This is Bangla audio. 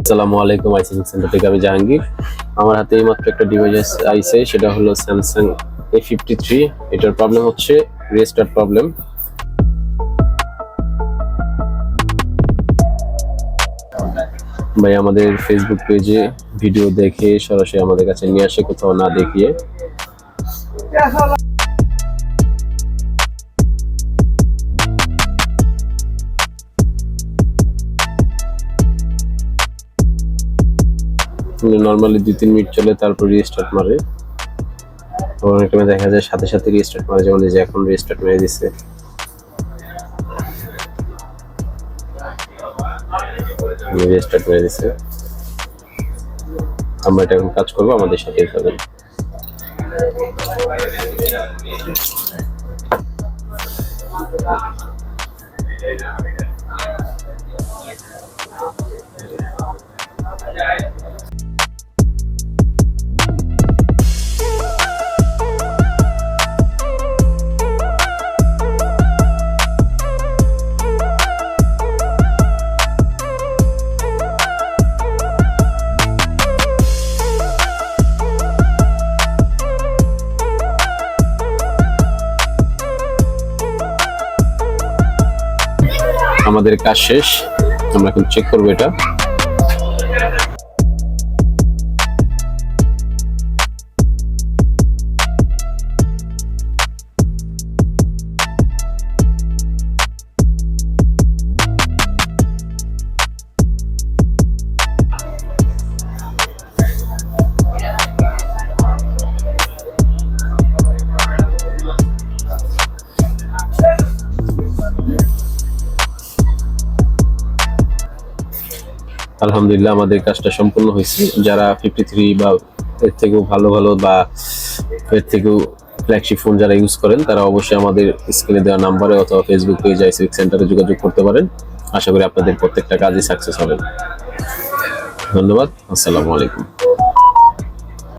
আসসালামু আলাইকুম আইসি সেন্টার থেকে আমি জাহাঙ্গীর। আমার হাতে এই মাত্র একটা ডিভাইস আইসে সেটা হলো স্যামসাং এ ফিফটি থ্রি এটার প্রবলেম হচ্ছে রেস্টার্ট প্রবলেম ভাই, আমাদের ফেসবুক পেজে ভিডিও দেখে সরাসরি আমাদের কাছে নিয়ে আসে, কোথাও না দেখিয়ে। নর্মালি দুই, তিন মিনিট চলে তারপর রিস্টার্ট মারে। অনেক সময় দেখা যায়, সাথে সাথে রিস্টার্ট মারে, যেমন যে এখন রিস্টার্ট মেরে দিচ্ছে রিস্টার্ট মেরে দিচ্ছে আমরা এটা এখন কাজ করব, আমাদের সাথেই থাকবেন। আমাদের কাজ শেষ। আমরা এখন চেক করব এটা। আলহামদুলিল্লাহ আমাদের কাজটা সম্পূর্ণ হয়েছে। যারা ফিফটি থ্রি বা এর থেকেও ভালো ভালো বা এর থেকেও ফ্ল্যাগশিপ ফোন যারা ইউজ করেন, তারা অবশ্যই আমাদের স্ক্রিনে দেওয়া নাম্বারে অথবা ফেসবুক পেজ আইসিক সেন্টারে যোগাযোগ করতে পারেন। আশা করি আপনাদের প্রত্যেকটা কাজই সাকসেস হবে। ধন্যবাদ। আসসালামু আলাইকুম।